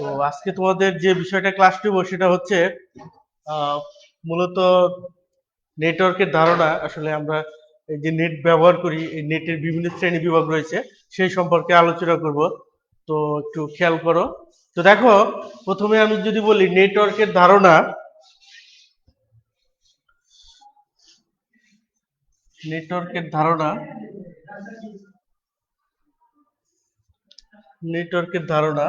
তো আজকে তোমাদের যে বিষয়টা ক্লাস নেব সেটা হচ্ছে মূলত নেটওয়ার্কের ধারণা। আসলে আমরা যে নেট ব্যবহার করি, এই নেটের বিভিন্ন শ্রেণি বিভাগ রয়েছে, সেই সম্পর্কে আলোচনা করব। তো একটু খেয়াল করো। তো দেখো, প্রথমে আমি যদি বলি নেটওয়ার্কের ধারণা নেটওয়ার্কের ধারণা নেটওয়ার্কের ধারণা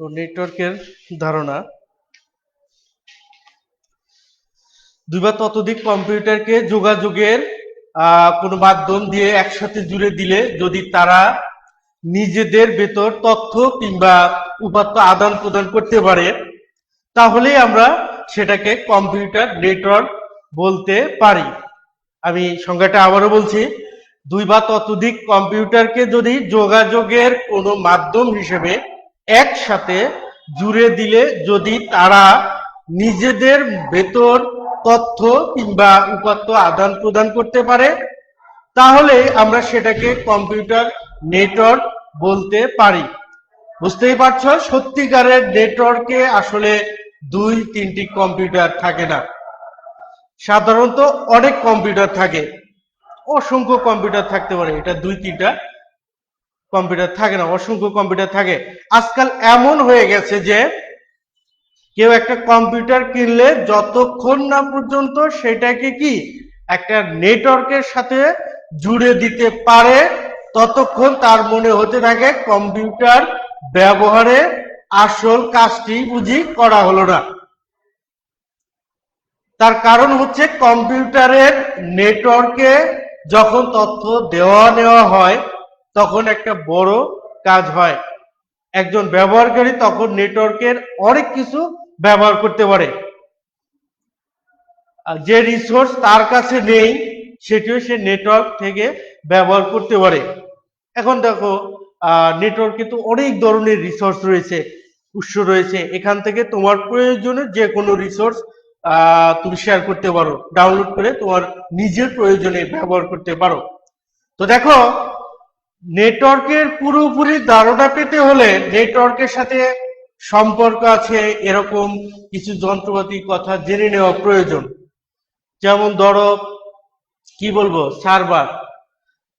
তো নেটওয়ার্কের ধারণা দুই বা ততোধিক কম্পিউটারকে যোগাযোগের কোনো মাধ্যম দিয়ে একসাথে জুড়ে দিলে যদি তারা নিজেদের ভেতর তথ্য কিংবা উপাত্ত আদান প্রদান করতে পারে, তাহলেই আমরা সেটাকে কম্পিউটার নেটওয়ার্ক বলতে পারি। আমি সংজ্ঞাটা আবারও বলছি দুই বা ততোধিক কম্পিউটারকে যদি যোগাযোগের কোনো মাধ্যম হিসেবে একসাথে জুড়ে দিলে যদি তারা নিজেদের ভেতর তথ্য কিংবা উপাত্ত আদান প্রদান করতে পারে, তাহলে আমরা সেটাকে কম্পিউটার নেটওয়ার্ক বলতে পারি। বুঝতেই পারছ? সত্যিকারের নেটওয়ার্কে আসলে দুই, তিনটি কম্পিউটার থাকে না। সাধারণত অনেক কম্পিউটার থাকে। অসংখ্য কম্পিউটার থাকতে পারে। এটা দুই, তিনটা কম্পিউটার থাকে না, অসংখ্য কম্পিউটার থাকে। আজকাল এমন হয়ে গেছে যে, কেউ একটা কম্পিউটার কিনলে যতক্ষণ না পর্যন্ত সেটাকে কি একটা নেটওয়ার্কের সাথে জুড়ে দিতে পারে, ততক্ষণ তার মনে হতে থাকে কম্পিউটার ব্যবহারে আসল কাজটি বুঝি করা হলো না। তার কারণ হচ্ছে কম্পিউটারের নেটওয়ার্কে যখন তথ্য দেওয়া নেওয়া হয় তখন একটা বড় কাজ হয়। একজন ব্যবহারকারী তখন নেটওয়ার্কের অনেক কিছু ব্যবহার করতে পারে। যে রিসোর্স তার কাছে নেই, সেটিও সে নেটওয়ার্ক থেকে ব্যবহার করতে পারে। এখন দেখো নেটওয়ার্ক কিন্তু অনেক ধরনের রিসোর্স রয়েছে, উৎস রয়েছে। এখান থেকে তোমার প্রয়োজনে যে কোনো রিসোর্স তুমি শেয়ার করতে পারো। ডাউনলোড করে তোমার নিজের প্রয়োজনে ব্যবহার করতে পারো। তো দেখো নেটওয়ার্কের পুরোপুরি ধারণা পেতে হলে নেটওয়ার্কের সাথে সম্পর্ক আছে এরকম কিছু যন্ত্রপাতির কথা জেনে নেওয়া প্রয়োজন। যেমন ধরো, কি বলব, সার্ভার।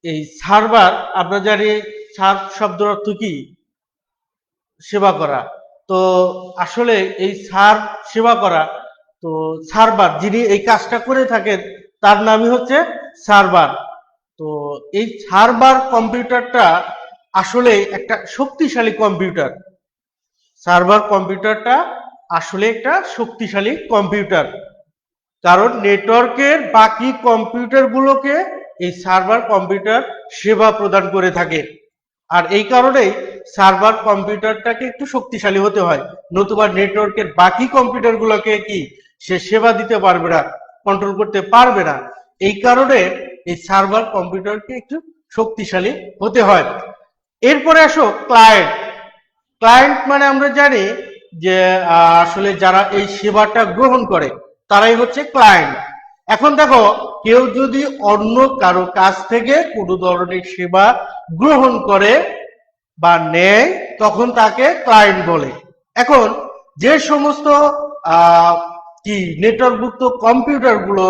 এই সার্ভার, আমরা জানি সার্ভ শব্দের অর্থ কি? সেবা করা। তো আসলে এই সার্ভ সেবা করা, তো সার্ভার যিনি এই কাজটা করে থাকেন, তার নামই হচ্ছে সার্ভার। তো এই সার্ভার কম্পিউটারটা আসলে একটা শক্তিশালী কম্পিউটার। সার্ভার কম্পিউটারটা আসলে একটা শক্তিশালী কম্পিউটার। কারণ নেটওয়ার্কের বাকি কম্পিউটারগুলোকে এই সার্ভার কম্পিউটার সেবা প্রদান করে থাকে। আর এই কারণেই সার্ভার কম্পিউটারটাকে একটু শক্তিশালী হতে হয়। নতুবা নেটওয়ার্কের বাকি কম্পিউটারগুলোকে কি সে সেবা দিতে পারবে না কন্ট্রোল করতে পারবে না। এই কারণে এই সার্ভার কম্পিউটারকে একটু শক্তিশালী হতে হয়। এরপরে আসো ক্লায়েন্ট ক্লায়েন্ট মানে আমরা জানি যে আসলে যারা এই সেবাটা গ্রহণ করে, তারাই হচ্ছে ক্লায়েন্ট এখন দেখো, কেউ যদি অন্য কারও কাছ থেকে কোনো ধরনের সেবা গ্রহণ করে বা নেয়, তখন তাকে ক্লায়েন্ট বলে। এখন যে সমস্ত কি নেটওয়ার্কভুক্ত কম্পিউটারগুলো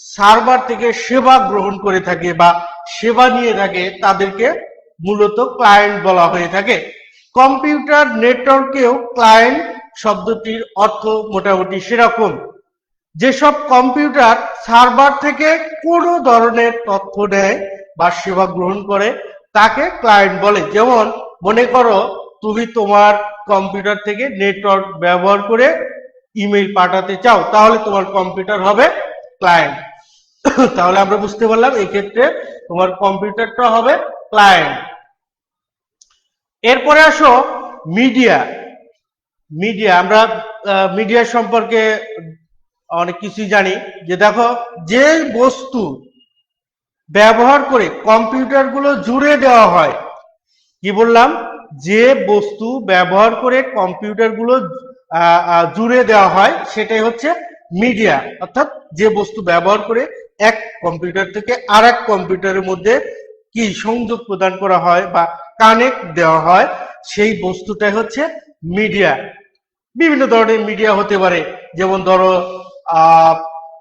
সার্ভার থেকে সেবা গ্রহণ করে থাকে বা সেবা নিয়ে থাকে, তাদেরকে মূলত ক্লায়েন্ট বলা হয়ে থাকে। কম্পিউটার নেটওয়ার্কেও ক্লায়েন্ট শব্দটির অর্থ মোটামুটি সেরকম। যেসব কম্পিউটার সার্ভার থেকে কোনো ধরনের তথ্য নেয় বা সেবা গ্রহণ করে, তাকে ক্লায়েন্ট বলে। যেমন, মনে করো, তুমি তোমার কম্পিউটার থেকে নেটওয়ার্ক ব্যবহার করে ইমেল পাঠাতে চাও, তাহলে তোমার কম্পিউটার হবে ক্লায়েন্ট তাহলে আমরা বুঝতে পারলাম এই ক্ষেত্রে তোমার কম্পিউটারটা হবে ক্লায়েন্ট এরপরে আসো মিডিয়া মিডিয়া আমরা মিডিয়া সম্পর্কে অনেক কিছুই জানি। যে দেখো, যে বস্তু ব্যবহার করে কম্পিউটারগুলো জুড়ে দেওয়া হয়, কি বললাম? যে বস্তু ব্যবহার করে কম্পিউটারগুলো জুড়ে দেওয়া হয়, সেটাই হচ্ছে মিডিয়া অর্থাৎ যে বস্তু ব্যবহার করে এক কম্পিউটার থেকে আর এক কম্পিউটারের মধ্যে কি সংযোগ প্রদান করা হয় বা কানেক্ট দেওয়া হয়, সেই বস্তুটাই হচ্ছে মিডিয়া বিভিন্ন ধরনের মিডিয়া হতে পারে, যেমন ধরো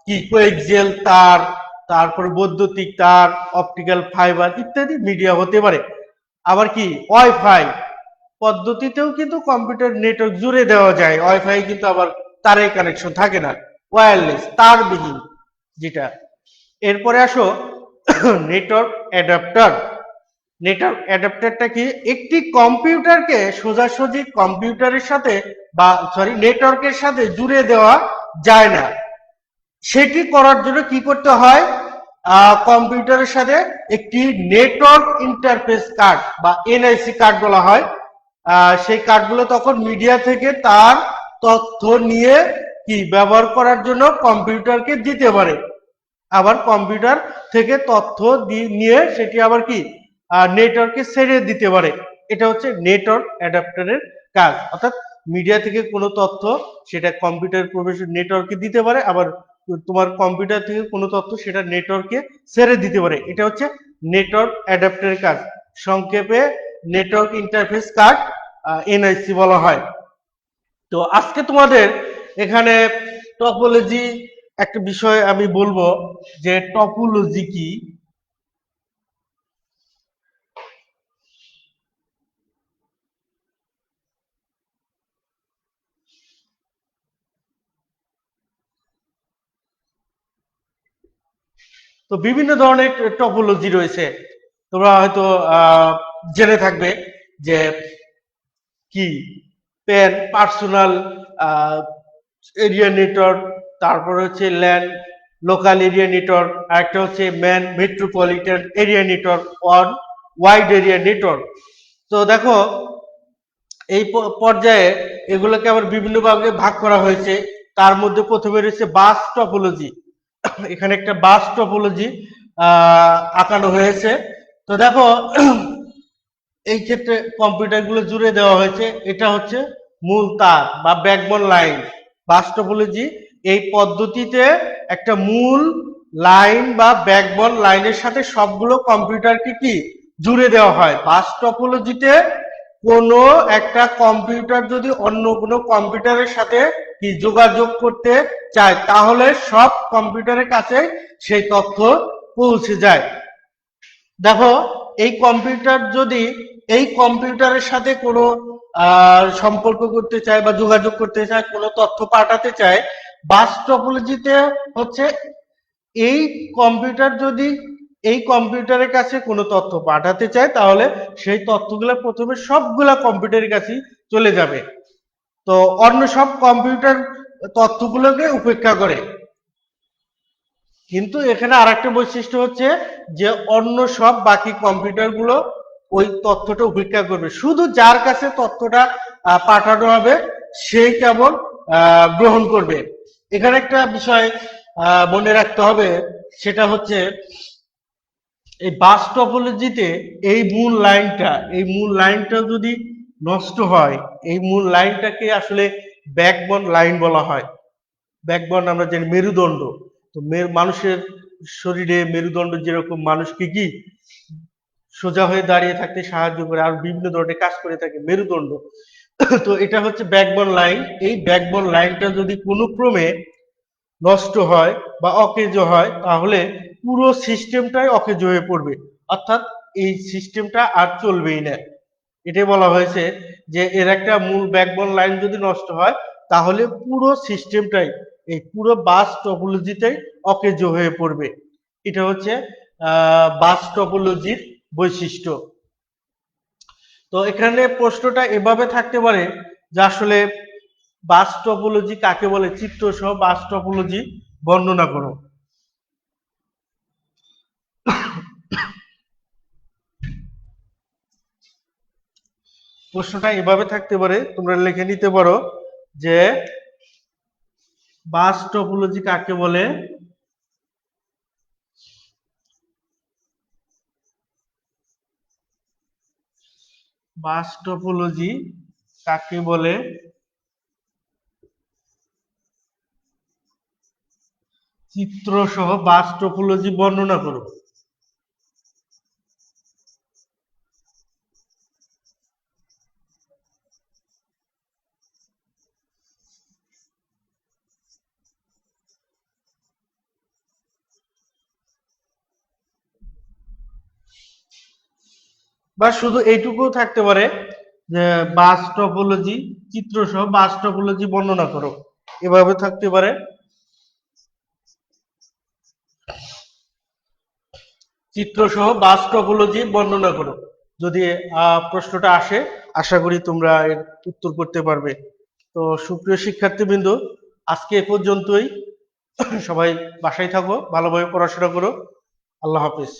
কি কোয়েক্সিয়াল তার, তারপর বৈদ্যুতিক তার অপটিক্যাল ফাইবার ইত্যাদি মিডিয়া হতে পারে। আবার কি ওয়াইফাই পদ্ধতিতেও কিন্তু কম্পিউটার নেটওয়ার্ক জুড়ে দেওয়া যায় ওয়াইফাই কিন্তু আবার তারের কানেকশন থাকে না। ওয়্যারলেস তারবিহীন যেটা। এরপরে আসো নেটওয়ার্ক অ্যাডাপ্টার নেটওয়ার্ক অ্যাডাপ্টারটা কি? একটি কম্পিউটারকে সোজাসুজি কম্পিউটারের সাথে বা সরি নেটওয়ার্কের সাথে জুড়ে দেওয়া যায় না। সেটি করার জন্য কি করতে হয়? কম্পিউটারের সাথে একটি নেটওয়ার্ক ইন্টারফেস কার্ড বা এনআইসি কার্ড বলা হয়। সেই কার্ডগুলো তখন মিডিয়া থেকে তার তথ্য নিয়ে কি ব্যবহার করার জন্য কম্পিউটারকে দিতে পারে? আবার কম্পিউটার থেকে তথ্য নিয়ে সেটি আবার কি? নেটওয়ার্কে ছেড়ে দিতে পারে। এটা হচ্ছে নেটওয়ার্ক অ্যাডাপ্টারের কাজ। অর্থাৎ মিডিয়া থেকে কোনো তথ্য সেটা কম্পিউটার প্রবেশ নেটওয়ার্কে দিতে পারে, আবার তোমার কম্পিউটার থেকে কোনো তথ্য সেটা নেটওয়ার্কে ছেড়ে দিতে পারে। এটা হচ্ছে নেটওয়ার্ক অ্যাডাপ্টারের কাজ। সংক্ষেপে নেটওয়ার্ক ইন্টারফেস কার্ড এনআইসি বলা হয়। তো আজকে তোমাদের এখানে টপোলজি একটা বিষয় আমি বলব যে টপোলজি কি? তো বিভিন্ন ধরনের টপোলজি রয়েছে। তোমরা হয়তো জেনে থাকবে যে কি? পেন পার্সোনাল এরিয়া নেটওয়ার্ক তারপর হচ্ছে ল্যান্ড লোকাল এরিয়া নেটওয়ার্ক আরেকটা হচ্ছে man metropolitan area network and wide area network তো দেখো, এই পর্যায়ে এগুলোকে আবার বিভিন্ন ভাগে ভাগ করা হয়েছে। তার মধ্যে প্রথমে রয়েছে বাস টপোলজি এখানে একটা বাস টপোলজি আঁকানো হয়েছে। তো দেখো, এই ক্ষেত্রে কম্পিউটারগুলো জুড়ে দেওয়া হয়েছে। এটা হচ্ছে মূল তার বা ব্যাকবোন লাইন বাস টপোলজি এই পদ্ধতিতে একটা মূল লাইন বা ব্যাকবোন লাইনের সাথে সবগুলো কম্পিউটারকে কি জুড়ে দেওয়া হয়? বাস টপোলজিতে কোনো একটা কম্পিউটার যদি অন্য কোনো কম্পিউটারের সাথে কি যোগাযোগ করতে চায়, তাহলে সব কম্পিউটারের কাছে সেই তথ্য পৌঁছে যায়। দেখো এই কম্পিউটার যদি, এই কম্পিউটারের সাথে কোনো সম্পর্ক করতে চায় বা যোগাযোগ করতে চায়, কোনো তথ্য পাঠাতে চায়, বাস টপোলজিতে হচ্ছে এই কম্পিউটার যদি, এই কম্পিউটারের কাছে কোনো তথ্য পাঠাতে চায়, তাহলে সেই তথ্যগুলো প্রথমে সবগুলা কম্পিউটারের কাছেই চলে যাবে। তো অন্য সব কম্পিউটার তথ্যগুলোকে উপেক্ষা করে। কিন্তু এখানে আরেকটা বৈশিষ্ট্য হচ্ছে যে অন্য সব বাকি কম্পিউটারগুলো ওই তথ্যটা উপেক্ষা করবে। শুধু যার কাছে তথ্যটা পাঠানো হবে, সেই কেবল গ্রহণ করবে। এখানে একটা বিষয় মনে রাখতে হবে, সেটা হচ্ছে এই বাস টপোলজিতে এই মূল লাইনটা, এই মূল লাইনটা যদি নষ্ট হয়, এই মূল লাইনটাকে আসলে ব্যাকবন লাইন বলা হয়। ব্যাকবন আমরা জানি মেরুদণ্ড। তো মানুষের শরীরে মেরুদণ্ড যেরকম মানুষকে কি সোজা হয়ে দাঁড়িয়ে থাকতে সাহায্য করে, আর বিভিন্ন ধরনের কাজ করে থাকে, মেরুদণ্ড। তো এটা হচ্ছে ব্যাকবন লাইন এই ব্যাকবন লাইনটা যদি কোনো ক্রমে নষ্ট হয় বা অকেজ হয়, তাহলে পুরো সিস্টেমটাই অকেজ হয়ে পড়বে। অর্থাৎ এই সিস্টেমটা আর চলবেই না। এটাই বলা হয়েছে যে, এর একটা মূল ব্যাকবোন লাইন যদি নষ্ট হয়, তাহলে পুরো সিস্টেমটাই এই পুরো বাস টপোলজিটাই অকেজ হয়ে পড়বে। এটা হচ্ছে বাস টপোলজির বৈশিষ্ট্য। তো এখানে প্রশ্নটা এভাবে থাকতে পারে যে আসলে বাস টপোলজি কাকে বলে? চিত্র সহ বাস টপোলজি বর্ণনা করো। প্রশ্নটা এভাবে থাকতে পারে, তোমরা লিখে নিতে পারো যে বাস টপোলজি কাকে বলে? বাস টপোলজি কাকে বলে? চিত্র সহ বাস টপোলজি বর্ণনা করো। বা শুধু এইটুকু থাকতে পারে, যে বাস টপোলজি চিত্র সহ বাস টপোলজি বর্ণনা করো। এভাবে থাকতে পারে। চিত্র সহ বাস টপোলজি বর্ণনা করো। যদি প্রশ্নটা আসে, আশা করি তোমরা এর উত্তর করতে পারবে। তো সুপ্রিয় শিক্ষার্থীবৃন্দ, আজকে এ পর্যন্তই। সবাই বাসায় থাকো, ভালোভাবে পড়াশোনা করো। আল্লাহ হাফিজ।